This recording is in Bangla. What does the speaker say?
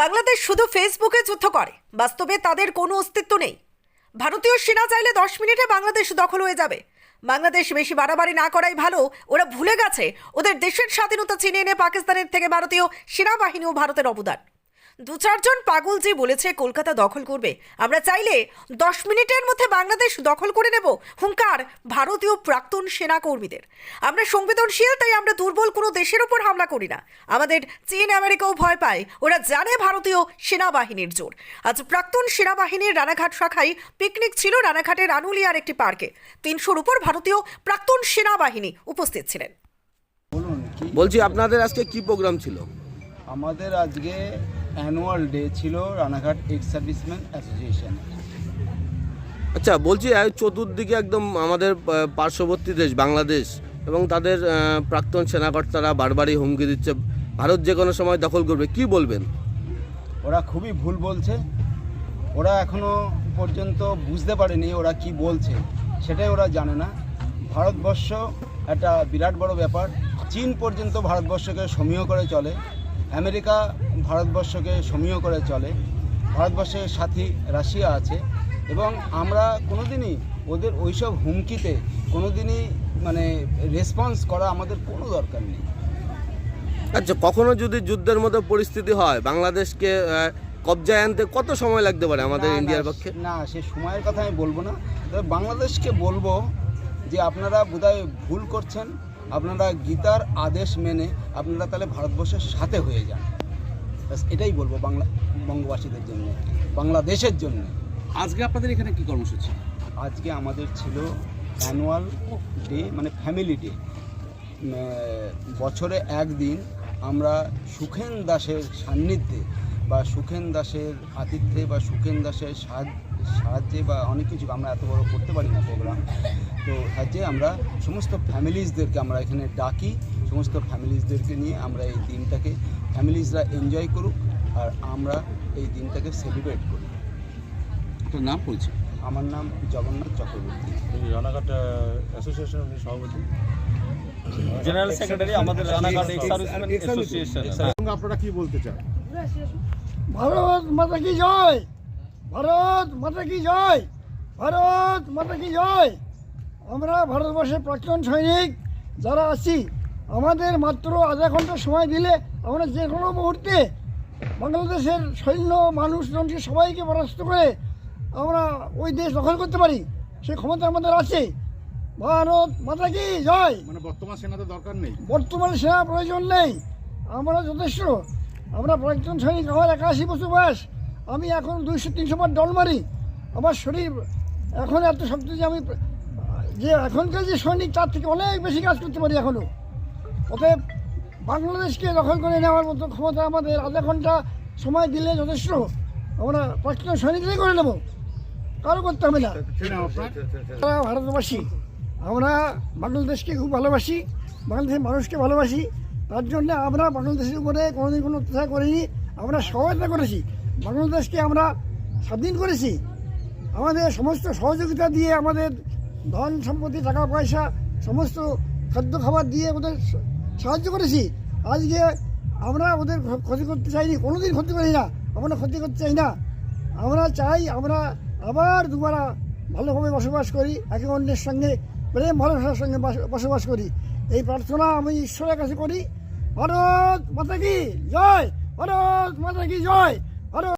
বাংলাদেশ শুধু ফেসবুকে যুদ্ধ করে। বাস্তবে তাদের কোনো অস্তিত্ব নেই। ভারতীয় সেনা চাইলে দশ মিনিটে বাংলাদেশ দখল হয়ে যাবে। বাংলাদেশ বেশি বাড়াবাড়ি না করাই ভালো, ওরা ভুলে গেছে। ওদের দেশের স্বাধীনতা ছিনিয়ে এনে পাকিস্তানের থেকে ভারতীয় সেনাবাহিনী ও ভারতের অবদান। দু চারজন পাগল যে বলেছে কলকাতা দখল করবে আমরা চাইলে দশ মিনিটের মধ্যে বাংলাদেশ দখল করে নেব হুঙ্কার ভারতীয় প্রাক্তন সেনা কর্মীদের আমরা সংবেদনশীল তাই আমরা দুর্বল কোনো দেশের উপর হামলা করি না। আমাদের চীন আমেরিকাও ভয় পায় ওরা জানে ভারতীয় সেনাবাহিনীর জোর। আজ প্রাক্তন সেনাবাহিনীর রানাঘাট শাখায় পিকনিক ছিল রানাঘাটের আনুলিয়ার একটি পার্কে। তিনশোর উপর ভারতীয় প্রাক্তন সেনাবাহিনী উপস্থিত ছিলেন। বলুন বলছি আপনাদের আজকে কি প্রোগ্রাম ছিল? আমাদের আজকে অ্যানুয়াল ডে ছিল রানাঘাট এক্স সার্ভিসম্যান অ্যাসোসিয়েশন। আচ্ছা বলছি চতুর্দিকে একদম আমাদের পার্শ্ববর্তী দেশ বাংলাদেশ এবং তাদের প্রাক্তন সেনাকর্তারা বারবারই হুমকি দিচ্ছে। ভারত যে কোনো সময় দখল করবে কি বলবেন? ওরা খুবই ভুল বলছে। ওরা এখনও পর্যন্ত বুঝতে পারেনি ওরা কি বলছে। সেটাই ওরা জানে না। ভারতবর্ষ একটা বিরাট বড় ব্যাপার। চীন পর্যন্ত ভারতবর্ষকে সমীহ করে চলে। আমেরিকা ভারতবর্ষকে সমীহ করে চলে। ভারতবর্ষের সাথী রাশিয়া আছে এবং আমরা কোনোদিনই ওদের ওইসব হুমকিতে কোনোদিনই মানে রেসপন্স করা আমাদের কোনো দরকার নেই। আচ্ছা কখনো যদি যুদ্ধের মতো পরিস্থিতি হয় বাংলাদেশকে কবজায় আনতে কত সময় লাগতে পারে আমাদের ইন্ডিয়ার পক্ষে? না সে সময়ের কথা আমি বলব না। তবে বাংলাদেশকে বলব যে আপনারা বোধহয় ভুল করছেন। আপনারা গীতার আদেশ মেনে আপনারা তাহলে ভারতবর্ষের সাথে হয়ে যান। ব্যাস এটাই বলব বাংলা বঙ্গবাসীদের জন্য বাংলাদেশের জন্য। আজকে আপনাদের এখানে কি কর্মসূচি? আজকে আমাদের ছিল অ্যানুয়াল ডে মানে ফ্যামিলি ডে। বছরে একদিন আমরা সুখেন দাসের সান্নিধ্যে বা সুখেন দাসের আতিথ্যে বা সুখেন দাসের সাহায্য সাহায্যে বা অনেক কিছু আমরা এত বড় করতে পারি না প্রোগ্রাম তো সাহায্যে আমরা সমস্ত ফ্যামিলিজদেরকে আমরা এখানে ডাকি সমস্ত ফ্যামিলিজদেরকে নিয়ে আমরা এই দিনটাকে ফ্যামিলিজরা এনজয় করুক আর আমরা এই দিনটাকে সেলিব্রেট করি। আপনার নাম পরিচয় আমার নাম জগন্নাথ চক্রবর্তী। রানাঘাট অ্যাসোসিয়েশন সভাপতি। জেনারেল সেক্রেটারি আমাদের রানাঘাট এক্স সার্ভিসম্যান অ্যাসোসিয়েশন আপনারা কি বলতে চান? ভারত মাতা কি জয়? ভারত মাতা কি জয়? ভারত মাতা কি জয়? আমরা ভারতবর্ষের প্রাক্তন সৈনিক যারা আছি আমাদের মাত্র আধা ঘণ্টা সময় দিলে আমরা যে কোনো মুহূর্তে বাংলাদেশের সৈন্য মানুষজনকে সবাইকে পরাস্ত করে আমরা ওই দেশ দখল করতে পারি। সে ক্ষমতা আমাদের আছে। ভারত মাতা কি জয়? মানে বর্তমান সেনাদের দরকার নেই। বর্তমানে সেনা প্রয়োজন নেই। আমরা যথেষ্ট। আমরা প্রাক্তন সৈনিক আমার একাশি বছর বয়স। আমি এখন দুইশো, তিনশো বার ডল মারি। আমার শরীর এখন এত শক্তি যে আমি যে এখনকার যে সৈনিক, তার থেকে অনেক বেশি কাজ করতে পারি এখনও অতএব বাংলাদেশকে দখল করে নেওয়ার মতো ক্ষমতা আমাদের আধা ঘণ্টা সময় দিলে যথেষ্ট। আমরা প্রাক্তন সৈনিকরাই করে নেব। কারও করতে হবে না। আমরা ভারতবাসী, আমরা বাংলাদেশকে খুব ভালোবাসি, বাংলাদেশের মানুষকে ভালোবাসি। তার জন্য আমরা বাংলাদেশের উপরে কোনোদিন কোনো অত্যাচার করিনি, আমরা সহায়তা করেছি। বাংলাদেশকে আমরা স্বাধীন করেছি। আমাদের সমস্ত সহযোগিতা দিয়ে আমাদের ধন সম্পত্তি, টাকা পয়সা, সমস্ত খাদ্য খাবার দিয়ে ওদের সাহায্য করেছি। আজকে আমরা ওদের ক্ষতি করতে চাইনি, কোনোদিন ক্ষতি করি না। আমরা ক্ষতি করতে চাই না। আমরা চাই আমরা আবার দুবারা ভালোভাবে বসবাস করি, একে অন্যের সঙ্গে প্রেম, ভালোবাসার সঙ্গে বসবাস করি। এই প্রার্থনা আমি ঈশ্বরের কাছে করি। ভারত মাতা কি জয়! ভারত মাতা কি জয়! ভারত